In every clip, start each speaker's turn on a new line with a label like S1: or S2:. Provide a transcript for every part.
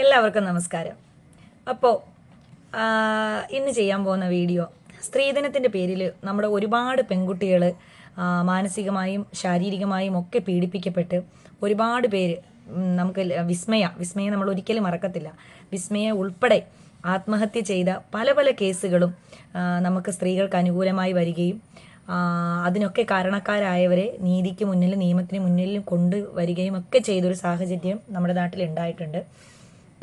S1: എല്ലാവർക്കും നമസ്കാരം. അപ്പോൾ ഇന്ന് ചെയ്യാൻ പോകുന്ന വീഡിയോ സ്ത്രീധനത്തിന്റെ പേരിൽ നമ്മുടെ ഒരുപാട് പെൺകുട്ടികൾ മാനസികമായും ശാരീരികമായും ഒക്കെ പീഡിപ്പിക്കപ്പെട്ട് ഒരുപാട് പേര് നമുക്ക് വിസ്മയ വിസ്മയ നമ്മൾ ഒരിക്കലും മറക്കത്തില്ല. വിസ്മയ ഉൾപ്പെടെ ആത്മഹത്യ ചെയ്ത പല പല കേസുകളും നമുക്ക് സ്ത്രീകൾക്ക് അനുകൂലമായി വരികയും അതിനൊക്കെ കാരണക്കാരായവരെ നീതിക്ക് മുന്നിൽ നിയമത്തിന് മുന്നിൽ കൊണ്ടുവരികയും ഒക്കെ ചെയ്തൊരു സാഹചര്യം നമ്മുടെ നാട്ടിൽ ഉണ്ടായിട്ടുണ്ട്.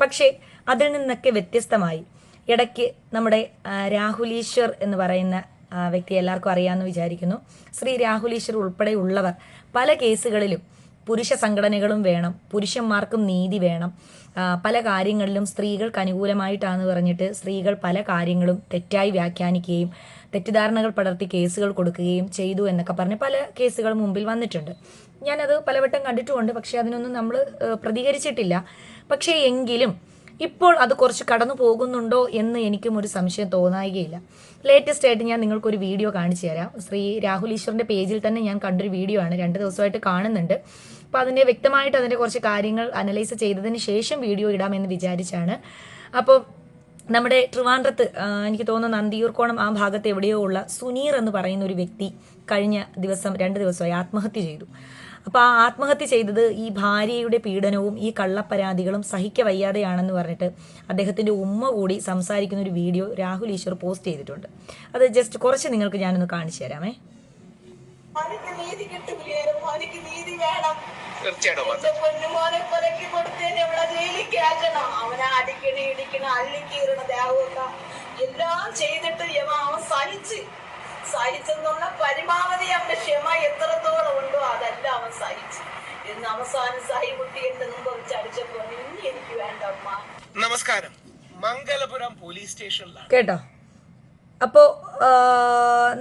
S1: പക്ഷേ അതിൽ നിന്നൊക്കെ വ്യത്യസ്തമായി. ഇടയ്ക്ക് നമ്മുടെ രാഹുലീശ്വർ എന്ന് പറയുന്ന വ്യക്തി എല്ലാവർക്കും അറിയാമെന്ന് വിചാരിക്കുന്നു. ശ്രീ രാഹുൽ ഈശ്വർ ഉൾപ്പെടെയുള്ളവർ പല കേസുകളിലും പുരുഷ സംഘടനകളും വേണം പുരുഷന്മാർക്കും നീതി വേണം. പല കാര്യങ്ങളിലും സ്ത്രീകൾക്ക് അനുകൂലമായിട്ടാണെന്ന് പറഞ്ഞിട്ട് സ്ത്രീകൾ പല കാര്യങ്ങളും തെറ്റായി വ്യാഖ്യാനിക്കുകയും തെറ്റിദ്ധാരണകൾ പടർത്തി കേസുകൾ കൊടുക്കുകയും ചെയ്തു എന്നൊക്കെ പറഞ്ഞ് പല കേസുകൾ മുമ്പിൽ വന്നിട്ടുണ്ട്. ഞാനത് പലവട്ടം കണ്ടിട്ടുമുണ്ട് പക്ഷേ അതിനൊന്നും നമ്മൾ പ്രതികരിച്ചിട്ടില്ല. പക്ഷേ എങ്കിലും ഇപ്പോൾ അത് കുറച്ച് കടന്നു പോകുന്നുണ്ടോ എന്ന് എനിക്കും ഒരു സംശയം തോന്നായികയില്ല. ലേറ്റസ്റ്റ് ആയിട്ട് ഞാൻ നിങ്ങൾക്കൊരു വീഡിയോ കാണിച്ചു തരാം. ശ്രീ രാഹുൽ ഈശ്വറിന്റെ പേജിൽ തന്നെ ഞാൻ കണ്ടൊരു വീഡിയോ ആണ് രണ്ട് ദിവസമായിട്ട് കാണുന്നുണ്ട്. അപ്പോൾ അതിന്റെ വ്യക്തമായിട്ട് അതിന്റെ കുറച്ച് കാര്യങ്ങൾ അനലൈസ് ചെയ്തതിന് ശേഷം വീഡിയോ ഇടാമെന്ന് വിചാരിച്ചാണ്. അപ്പോൾ നമ്മുടെ ട്രിവാൻഡ്രത്ത് എനിക്ക് തോന്നുന്നു നന്ദിയൂർക്കോണം ആ ഭാഗത്ത് എവിടെയോ ഉള്ള സുനീർ എന്ന് പറയുന്ന ഒരു വ്യക്തി കഴിഞ്ഞ ദിവസം രണ്ട് ദിവസമായി ആത്മഹത്യ ചെയ്തു. അപ്പോൾ ആ ആത്മഹത്യ ചെയ്തത് ഈ ഭാര്യയുടെ പീഡനവും ഈ കള്ളപ്പരാതികളും സഹിക്ക വയ്യാതെയാണെന്ന് പറഞ്ഞിട്ട് അദ്ദേഹത്തിന്റെ ഉമ്മ കൂടി സംസാരിക്കുന്ന ഒരു വീഡിയോ രാഹുൽ ഈശ്വർ പോസ്റ്റ് ചെയ്തിട്ടുണ്ട്. അത് ജസ്റ്റ് കുറച്ച് നിങ്ങൾക്ക് ഞാനൊന്ന് കാണിച്ചു തരാമേ.
S2: തീർച്ചയായിട്ടും
S3: ഇടിക്കണ അള്ളിക്കീറണ ദേഹമൊക്കെ എല്ലാം ചെയ്തിട്ട് യമ അവൻ സഹിച്ച് സഹിച്ചെന്നുള്ള പരമാവധി അവന്റെ ക്ഷമ എത്രത്തോളം ഉണ്ടോ അതെല്ലാം അവൻ സഹിച്ചു. എന്ന് അവസാനം സഹി കുട്ടി എന്റെ മുമ്പ് വെച്ച് അടിച്ചപ്പോ ഇനി എനിക്ക് വേണ്ട അമ്മ.
S2: നമസ്കാരം. മംഗലപുരം പോലീസ് സ്റ്റേഷനിലാണ്.
S1: കേട്ടോ? അപ്പോ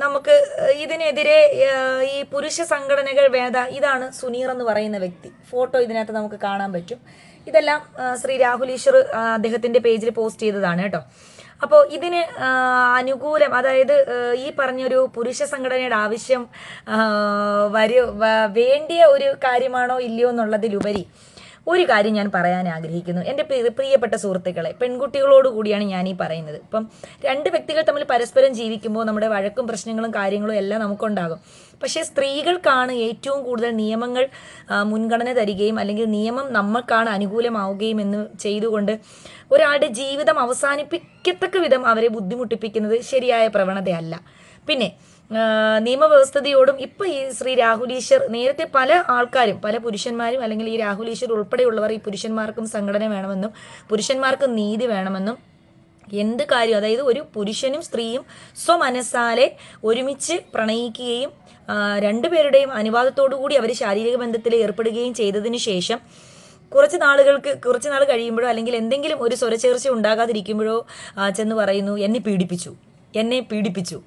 S1: നമുക്ക് ഇതിനെതിരെ ഈ പുരുഷ സംഘടനകൾ വേദ ഇതാണ് സുനീർ എന്ന് പറയുന്ന വ്യക്തി. ഫോട്ടോ ഇതിനകത്ത് നമുക്ക് കാണാൻ പറ്റും. ഇതെല്ലാം ശ്രീ രാഹുൽ ഈശ്വർ അദ്ദേഹത്തിന്റെ പേജിൽ പോസ്റ്റ് ചെയ്തതാണ് കേട്ടോ. അപ്പോൾ ഇതിന് അനുകൂലം അതായത് ഈ പറഞ്ഞൊരു പുരുഷ സംഘടനയുടെ ആവശ്യം വരു വേണ്ടിയ ഒരു കാര്യമാണോ ഇല്ലയോ എന്നുള്ളതിലുപരി ഒരു കാര്യം ഞാൻ പറയാൻ ആഗ്രഹിക്കുന്നു. എന്റെ പ്രിയപ്പെട്ട സുഹൃത്തുക്കളെ പെൺകുട്ടികളോട് കൂടിയാണ് ഞാൻ ഈ പറയുന്നത്. ഇപ്പം രണ്ട് വ്യക്തികൾ തമ്മിൽ പരസ്പരം ജീവിക്കുമ്പോൾ നമ്മുടെ വഴക്കും പ്രശ്നങ്ങളും കാര്യങ്ങളും എല്ലാം നമുക്കുണ്ടാകും. പക്ഷേ സ്ത്രീകൾക്കാണ് ഏറ്റവും കൂടുതൽ നിയമങ്ങൾ മുൻഗണന തരികയും അല്ലെങ്കിൽ നിയമം നമ്മൾക്കാണ് അനുകൂലമാവുകയും എന്ന് ചെയ്തുകൊണ്ട് ഒരാളുടെ ജീവിതം അവസാനിപ്പിക്കത്തക്ക വിധം അവരെ ബുദ്ധിമുട്ടിപ്പിക്കുന്നത് ശരിയായ പ്രവണതയല്ല. പിന്നെ നിയമവ്യവസ്ഥതയോടും ഇപ്പൊ ഈ ശ്രീ രാഹുൽ ഈശ്വർ നേരത്തെ പല ആൾക്കാരും പല പുരുഷന്മാരും അല്ലെങ്കിൽ ഈ രാഹുൽ ഈശ്വർ ഉൾപ്പെടെയുള്ളവർ ഈ പുരുഷന്മാർക്കും സംഘടന വേണമെന്നും പുരുഷന്മാർക്ക് നീതി വേണമെന്നും എന്ത് കാര്യം അതായത് ഒരു പുരുഷനും സ്ത്രീയും സ്വമനസ്സാലെ ഒരുമിച്ച് പ്രണയിക്കുകയും രണ്ടുപേരുടെയും അനുവാദത്തോടു കൂടി അവർ ശാരീരിക ബന്ധത്തിൽ ഏർപ്പെടുകയും ചെയ്തതിനു ശേഷം കുറച്ച് നാളുകൾക്ക് കുറച്ച് നാൾ കഴിയുമ്പോഴോ അല്ലെങ്കിൽ എന്തെങ്കിലും ഒരു സ്വരച്ചേർച്ച ഉണ്ടാകാതിരിക്കുമ്പോഴോ ചെന്ന് പറയുന്നു എന്നെ പീഡിപ്പിച്ചു എന്നെ പീഡിപ്പിച്ചു.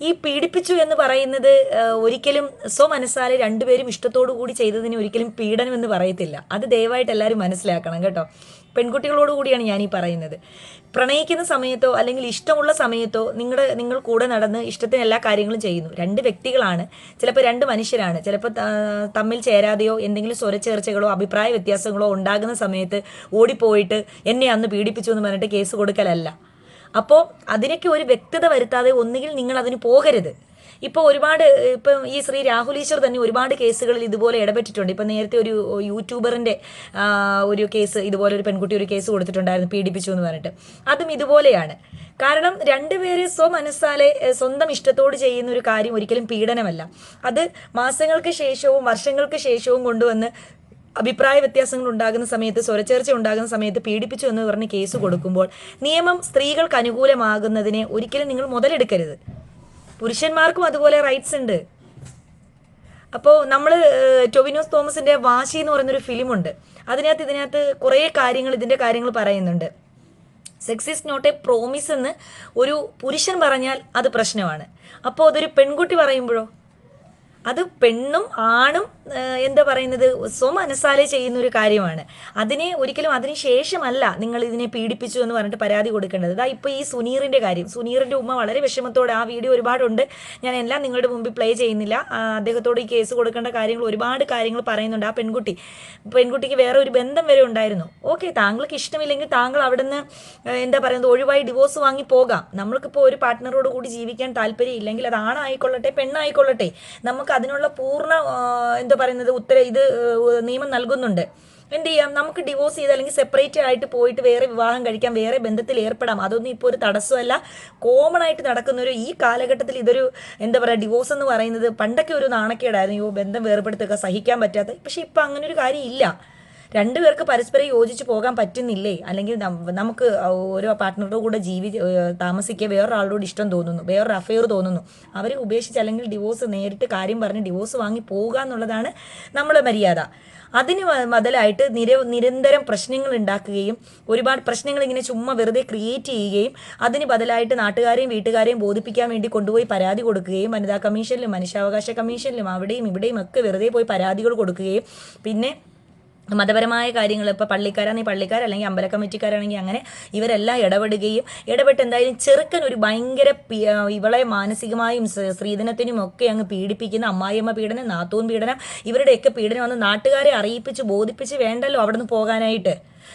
S1: ഈ പീഡിപ്പിച്ചു എന്ന് പറയുന്നത് ഒരിക്കലും സ്വമനസ്സാലെ രണ്ടുപേരും ഇഷ്ടത്തോടു കൂടി ചെയ്തതിന് ഒരിക്കലും പീഡനം എന്ന് പറയത്തില്ല. അത് ദയവായിട്ട് എല്ലാവരും മനസ്സിലാക്കണം കേട്ടോ. പെൺകുട്ടികളോട് കൂടിയാണ് ഞാൻ ഈ പറയുന്നത്. പ്രണയിക്കുന്ന സമയത്തോ അല്ലെങ്കിൽ ഇഷ്ടമുള്ള സമയത്തോ നിങ്ങളുടെ നിങ്ങൾ കൂടെ നടന്ന് ഇഷ്ടത്തിന് എല്ലാ കാര്യങ്ങളും ചെയ്യുന്നു. രണ്ട് വ്യക്തികളാണ്. ചിലപ്പോൾ രണ്ട് മനുഷ്യരാണ്. ചിലപ്പോൾ തമ്മിൽ ചേരാതെയോ എന്തെങ്കിലും സ്വരച്ചേർച്ചകളോ അഭിപ്രായ വ്യത്യാസങ്ങളോ ഉണ്ടാകുന്ന സമയത്ത് ഓടിപ്പോയിട്ട് എന്നെ അന്ന് പീഡിപ്പിച്ചു എന്ന് പറഞ്ഞിട്ട് കേസ് കൊടുക്കലല്ല. അപ്പോൾ അതിനൊക്കെ ഒരു വ്യക്തത വരുത്താതെ ഒന്നുകിൽ നിങ്ങൾ അതിന് പോകരുത്. ഇപ്പോൾ ഒരുപാട് ഇപ്പം ഈ ശ്രീ രാഹുൽ ഈശ്വർ തന്നെ ഒരുപാട് കേസുകളിൽ ഇതുപോലെ ഇടപെട്ടിട്ടുണ്ട്. ഇപ്പം നേരത്തെ ഒരു യൂട്യൂബറിന്റെ ഒരു കേസ് ഇതുപോലെ ഒരു പെൺകുട്ടി ഒരു കേസ് കൊടുത്തിട്ടുണ്ടായിരുന്നു പീഡിപ്പിച്ചു എന്ന് പറഞ്ഞിട്ട്. അതും ഇതുപോലെയാണ്. കാരണം രണ്ടുപേര് സ്വമനസ്സാലെ സ്വന്തം ഇഷ്ടത്തോട് ചെയ്യുന്ന ഒരു കാര്യം ഒരിക്കലും പീഡനമല്ല. അത് മാസങ്ങൾക്ക് ശേഷവും വർഷങ്ങൾക്ക് ശേഷവും കൊണ്ടുവന്ന് അഭിപ്രായ വ്യത്യാസങ്ങൾ ഉണ്ടാകുന്ന സമയത്ത് സ്വരച്ചേർച്ച ഉണ്ടാകുന്ന സമയത്ത് പീഡിപ്പിച്ചു എന്ന് പറഞ്ഞ് കേസ് കൊടുക്കുമ്പോൾ നിയമം സ്ത്രീകൾക്ക് അനുകൂലമാകുന്നതിനെ ഒരിക്കലും നിങ്ങൾ മുതലെടുക്കരുത്. പുരുഷന്മാർക്കും അതുപോലെ റൈറ്റ്സ് ഉണ്ട്. അപ്പോൾ നമ്മൾ ടൊവിനോസ് തോമസിന്റെ വാശി എന്ന് പറയുന്നൊരു ഫിലിമുണ്ട്. അതിനകത്ത് ഇതിനകത്ത് കുറേ കാര്യങ്ങൾ ഇതിന്റെ കാര്യങ്ങൾ പറയുന്നുണ്ട്. Sex is not a promise എന്ന് ഒരു പുരുഷൻ പറഞ്ഞാൽ അത് പ്രശ്നമാണ്. അപ്പോൾ അതൊരു പെൺകുട്ടി പറയുമ്പോഴോ? അത് പെണ്ണും ആണും എന്താ പറയുന്നത് സ്വമനസ്സാലെ ചെയ്യുന്ന ഒരു കാര്യമാണ്. അതിനെ ഒരിക്കലും അതിന് ശേഷമല്ല നിങ്ങൾ ഇതിനെ പീഡിപ്പിച്ചു എന്ന് പറഞ്ഞിട്ട് പരാതി കൊടുക്കേണ്ടത്. ഇതാ ഇപ്പോൾ ഈ സുനീറിന്റെ കാര്യം. സുനീറിന്റെ ഉമ്മ വളരെ വിഷമത്തോടെ ആ വീഡിയോ ഒരുപാടുണ്ട്. ഞാൻ എല്ലാം നിങ്ങളുടെ മുമ്പിൽ പ്ലേ ചെയ്യുന്നില്ല. അദ്ദേഹത്തോട് ഈ കേസ് കൊടുക്കേണ്ട കാര്യങ്ങൾ ഒരുപാട് കാര്യങ്ങൾ പറയുന്നുണ്ട് ആ പെൺകുട്ടി. പെൺകുട്ടിക്ക് വേറെ ഒരു ബന്ധം വരെ ഉണ്ടായിരുന്നു. ഓക്കെ താങ്കൾക്ക് ഇഷ്ടമില്ലെങ്കിൽ താങ്കൾ അവിടെ എന്താ പറയുന്നത് ഒഴിവായി ഡിവോഴ്സ് വാങ്ങി പോകാം. നമ്മൾക്കിപ്പോൾ ഒരു പാർട്ട്ണറോട് കൂടി ജീവിക്കാൻ താല്പര്യം ഇല്ലെങ്കിൽ അത് ആണായിക്കൊള്ളട്ടെ പെണ്ണായിക്കൊള്ളട്ടെ. നമുക്ക് അതിനുള്ള പൂർണ ആ, പറയുന്നത് ഉത്തര ഇത് നിയമം നൽകുന്നുണ്ട്. എന്ത് ചെയ്യാം? നമുക്ക് ഡിവോഴ്സ് ചെയ്ത് അല്ലെങ്കിൽ സെപ്പറേറ്റ് ആയിട്ട് പോയിട്ട് വേറെ വിവാഹം കഴിക്കാം വേറെ ബന്ധത്തിൽ ഏർപ്പെടാം. അതൊന്നും ഇപ്പോൾ ഒരു തടസ്സമല്ല. കോമൺ ആയിട്ട് നടക്കുന്ന ഒരു ഈ കാലഘട്ടത്തിൽ ഇതൊരു എന്താ പറയുക ഡിവോഴ്സ് എന്ന് പറയുന്നത് പണ്ടൊക്കെ ഒരു നാണക്കേടായിരുന്നു. യോ ബന്ധം വേർപെടുത്തുക സഹിക്കാൻ പറ്റാത്ത. പക്ഷെ ഇപ്പം അങ്ങനെ ഒരു കാര്യം ഇല്ല രണ്ടുപേർക്ക് പരസ്പരം യോജിച്ച് പോകാൻ പറ്റുന്നില്ലേ? അല്ലെങ്കിൽ നമുക്ക് ഓരോ പാർട്ട്ണറുടെ കൂടെ ജീവി താമസിക്കുക വേറൊരാളോട് ഇഷ്ടം തോന്നുന്നു. വേറൊരു അഫെയർ തോന്നുന്നു. അവരെ ഉപേക്ഷിച്ച് അല്ലെങ്കിൽ ഡിവോഴ്സ് നേരിട്ട് കാര്യം പറഞ്ഞ് ഡിവോഴ്സ് വാങ്ങി പോവുക എന്നുള്ളതാണ് നമ്മളെ മര്യാദ. അതിന് മുതലായിട്ട് നിര നിരന്തരം പ്രശ്നങ്ങൾ ഉണ്ടാക്കുകയും ഒരുപാട് പ്രശ്നങ്ങൾ ഇങ്ങനെ ചുമ്മാ വെറുതെ ക്രിയേറ്റ് ചെയ്യുകയും അതിന് ബദലായിട്ട് നാട്ടുകാരെയും വീട്ടുകാരെയും ബോധിപ്പിക്കാൻ വേണ്ടി കൊണ്ടുപോയി പരാതി കൊടുക്കുകയും വനിതാ കമ്മീഷനിലും മനുഷ്യാവകാശ കമ്മീഷനിലും അവിടെയും ഇവിടെയും ഒക്കെ വെറുതെ പോയി പരാതികൾ കൊടുക്കുകയും പിന്നെ മതപരമായ കാര്യങ്ങൾ ഇപ്പോൾ പള്ളിക്കാരാണെങ്കിൽ പള്ളിക്കാർ അല്ലെങ്കിൽ അമ്പല കമ്മിറ്റിക്കാരാണെങ്കിൽ അങ്ങനെ ഇവരെല്ലാം ഇടപെടുകയും ഇടപെട്ട് എന്തായാലും ചെറുക്കൻ ഒരു ഭയങ്കര ഇവളെ മാനസികമായും സ്ത്രീധനത്തിനും ഒക്കെ അങ്ങ് പീഡിപ്പിക്കുന്ന അമ്മായിയമ്മ പീഡനം നാത്തൂൻ പീഡനം ഇവരുടെയൊക്കെ പീഡനം വന്ന് നാട്ടുകാരെ അറിയിപ്പിച്ച് ബോധിപ്പിച്ച് വേണ്ടല്ലോ അവിടെ നിന്ന് പോകാനായിട്ട്.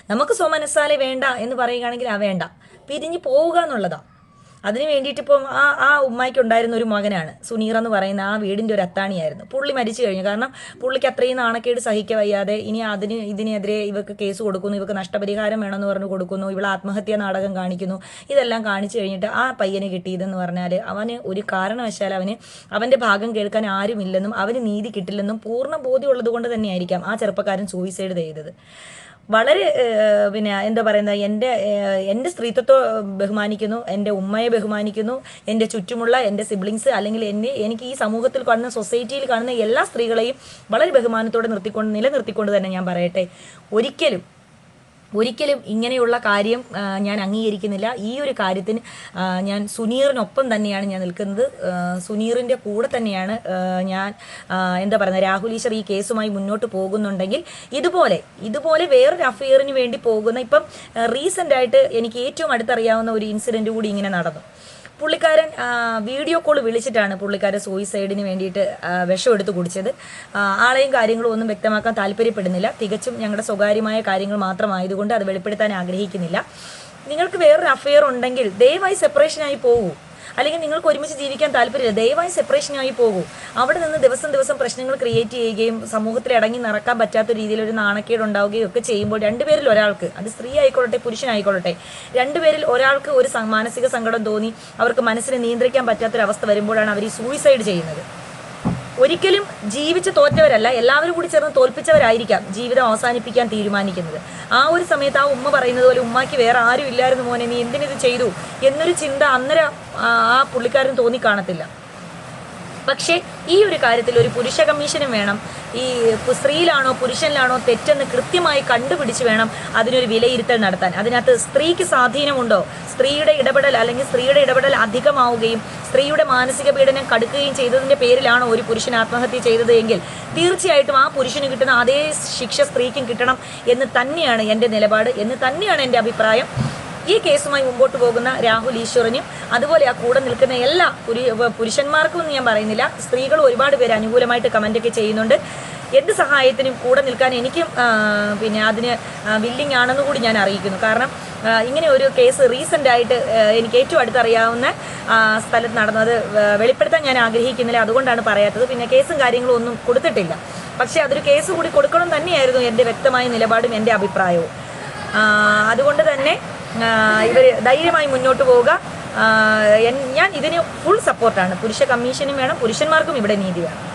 S1: നമുക്ക് സ്വമനസ്സാലെ വേണ്ട എന്ന് പറയുകയാണെങ്കിൽ ആ വേണ്ട. പിരിഞ്ഞ് പോവുക എന്നുള്ളതാണ് അതിന് വേണ്ടിയിട്ട് ഇപ്പം ആ ആ ഉമ്മായിക്ക് ഉണ്ടായിരുന്ന ഒരു മകനാണ്. സുനീർ എന്ന് പറയുന്ന ആ വീടിന്റെ ഒരു അത്താണിയായിരുന്നു. പുള്ളി മരിച്ചു കഴിഞ്ഞു. കാരണം പുള്ളിക്ക് അത്രയും നാണക്കേട് സഹിക്ക വയ്യാതെ ഇനി അതിന് ഇതിനെതിരെ ഇവർക്ക് കേസ് കൊടുക്കുന്നു ഇവർക്ക് നഷ്ടപരിഹാരം വേണമെന്ന് പറഞ്ഞ് കൊടുക്കുന്നു ഇവൾ ആത്മഹത്യാ നാടകം കാണിക്കുന്നു. ഇതെല്ലാം കാണിച്ചു കഴിഞ്ഞിട്ട് ആ പയ്യന് കിട്ടിയതെന്ന് പറഞ്ഞാൽ അവന് ഒരു കാരണവശാൽ അവന് അവന്റെ ഭാഗം കേൾക്കാൻ ആരുമില്ലെന്നും അവന് നീതി കിട്ടില്ലെന്നും പൂർണ ബോധ്യമുള്ളത് കൊണ്ട് തന്നെയായിരിക്കാം ആ ചെറുപ്പക്കാരൻ സൂയിസൈഡ് ചെയ്തത്. വളരെ പിന്നെ എന്താ പറയുന്നത് എന്റെ എന്റെ സ്ത്രീത്വത്തെ ബഹുമാനിക്കുന്നു എന്റെ ഉമ്മയെ ബഹുമാനിക്കുന്നു എന്റെ ചുറ്റുമുള്ള എന്റെ സിബ്ലിങ്സ് അല്ലെങ്കിൽ എന്നെ എനിക്ക് ഈ സമൂഹത്തിൽ കാണുന്ന സൊസൈറ്റിയിൽ കാണുന്ന എല്ലാ സ്ത്രീകളെയും വളരെ ബഹുമാനത്തോടെ നിർത്തിക്കൊണ്ട് നിലനിർത്തിക്കൊണ്ട് തന്നെ ഞാൻ പറയട്ടെ. ഒരിക്കലും ഒരിക്കലും ഇങ്ങനെയുള്ള കാര്യം ഞാൻ അംഗീകരിക്കുന്നില്ല. ഈ ഒരു കാര്യത്തിന് ഞാൻ സുനീറിനൊപ്പം തന്നെയാണ് ഞാൻ നിൽക്കുന്നത്. സുനീറിന്റെ കൂടെ തന്നെയാണ് ഞാൻ എന്താ പറയുന്നത് രാഹുൽ ഈശ്വർ ഈ കേസുമായി മുന്നോട്ട് പോകുന്നുണ്ടെങ്കിൽ ഇതുപോലെ ഇതുപോലെ വേറൊരു അഫെയറിന് വേണ്ടി പോകുന്ന ഇപ്പം റീസെന്റായിട്ട് എനിക്ക് ഏറ്റവും അടുത്തറിയാവുന്ന ഒരു ഇൻസിഡന്റ് കൂടി ഇങ്ങനെ നടന്നു. പുള്ളിക്കാരൻ വീഡിയോ കോൾ വിളിച്ചിട്ടാണ് പുള്ളിക്കാരൻ സൂയിസൈഡിന് വേണ്ടിയിട്ട് വിഷം എടുത്ത് കുടിച്ചത്. ആളെയും കാര്യങ്ങളും ഒന്നും വ്യക്തമാക്കാൻ താല്പര്യപ്പെടുന്നില്ല. തികച്ചും ഞങ്ങളുടെ സ്വകാര്യമായ കാര്യങ്ങൾ മാത്രമായതുകൊണ്ട് അത് വെളിപ്പെടുത്താൻ ആഗ്രഹിക്കുന്നില്ല. നിങ്ങൾക്ക് വേറൊരു അഫെയർ ഉണ്ടെങ്കിൽ ദയവായി സെപ്പറേഷനായി പോകൂ. അല്ലെങ്കിൽ നിങ്ങൾക്ക് ഒരുമിച്ച് ജീവിക്കാൻ താല്പര്യമില്ല. ദയവായി സെപ്പറേഷനായി പോകും. അവിടെ നിന്ന് ദിവസം ദിവസം പ്രശ്നങ്ങൾ ക്രിയേറ്റ് ചെയ്യുകയും സമൂഹത്തിൽ ഇടങ്ങി നടക്കാൻ പറ്റാത്ത രീതിയിൽ ഒരു നാണക്കേട് ഉണ്ടാവുകയും ഒക്കെ ചെയ്യുമ്പോൾ രണ്ടുപേരിൽ ഒരാൾക്ക് അത് സ്ത്രീ ആയിക്കൊള്ളട്ടെ പുരുഷനായിക്കൊള്ളട്ടെ രണ്ടുപേരിൽ ഒരാൾക്ക് ഒരു മാനസിക സങ്കടം തോന്നി അവർക്ക് മനസ്സിനെ നിയന്ത്രിക്കാൻ പറ്റാത്തൊരവസ്ഥ വരുമ്പോഴാണ് അവർ ഈ സൂയിസൈഡ് ചെയ്യുന്നത്. ഒരിക്കലും ജീവിച്ച് തോറ്റവരല്ല എല്ലാവരും കൂടി ചേർന്ന് തോൽപ്പിച്ചവരായിരിക്കാം ജീവിതം അവസാനിപ്പിക്കാൻ തീരുമാനിക്കുന്നത്. ആ ഒരു സമയത്ത് ആ ഉമ്മ പറയുന്നത് പോലെ ഉമ്മാക്ക് വേറെ ആരും ഇല്ലായിരുന്നു മോനെ നീ എന്തിനിത് ചെയ്തു? എന്നൊരു ചിന്ത അന്നേരം ആ പുള്ളിക്കാരൻ തോന്നിക്കാണത്തില്ല പക്ഷേ ഈ ഒരു കാര്യത്തിൽ ഒരു പുരുഷ കമ്മീഷനും വേണം. ഈ സ്ത്രീയിലാണോ പുരുഷനിലാണോ തെറ്റെന്ന് കൃത്യമായി കണ്ടുപിടിച്ച് വേണം അതിനൊരു വിലയിരുത്തൽ നടത്താൻ. അതിനകത്ത് സ്ത്രീക്ക് സ്വാധീനമുണ്ടോ? സ്ത്രീയുടെ ഇടപെടൽ അല്ലെങ്കിൽ സ്ത്രീയുടെ ഇടപെടൽ അധികമാവുകയും സ്ത്രീയുടെ മാനസിക പീഡനം കടുക്കുകയും ചെയ്തതിന്റെ പേരിലാണ് ഒരു പുരുഷൻ ആത്മഹത്യ ചെയ്തത് എങ്കിൽ തീർച്ചയായിട്ടും ആ പുരുഷന് കിട്ടുന്ന അതേ ശിക്ഷ സ്ത്രീക്കും കിട്ടണം എന്ന് തന്നെയാണ് എന്റെ നിലപാട് എന്ന് തന്നെയാണ് എന്റെ അഭിപ്രായം. ഈ കേസുമായി മുമ്പോട്ട് പോകുന്ന രാഹുൽ ഈശ്വറിനും അതുപോലെ ആ കൂടെ നിൽക്കുന്ന എല്ലാ പുരു- പുരുഷന്മാർക്കും ഞാൻ പറയുന്നില്ല. സ്ത്രീകൾ ഒരുപാട് പേര് അനുകൂലമായിട്ട് കമന്റൊക്കെ ചെയ്യുന്നുണ്ട്. എന്ത് സഹായത്തിനും കൂടെ നിൽക്കാൻ എനിക്കും പിന്നെ അതിന് വില്ലിങ് ആണെന്ന് കൂടി ഞാൻ അറിയിക്കുന്നു. കാരണം ഇങ്ങനെ ഒരു കേസ് റീസെന്റ് ആയിട്ട് എനിക്ക് ഏറ്റവും അടുത്തറിയാവുന്ന സ്ഥലത്ത് നടന്നത് വെളിപ്പെടുത്താൻ ഞാൻ ആഗ്രഹിക്കുന്നില്ല. അതുകൊണ്ടാണ് പറയാത്തത്. പിന്നെ കേസും കാര്യങ്ങളും ഒന്നും കൊടുത്തിട്ടില്ല. പക്ഷേ അതൊരു കേസ് കൂടി കൊടുക്കണം തന്നെയായിരുന്നു എന്റെ വ്യക്തമായ നിലപാടും എന്റെ അഭിപ്രായവും. അതുകൊണ്ട് തന്നെ ഇവർ ധൈര്യമായി മുന്നോട്ട് പോവുക. ഞാൻ ഇതിന് ഫുൾ സപ്പോർട്ടാണ് പുരുഷ കമ്മീഷനും വേണം. പുരുഷന്മാർക്കും ഇവിടെ നീതി വേണം.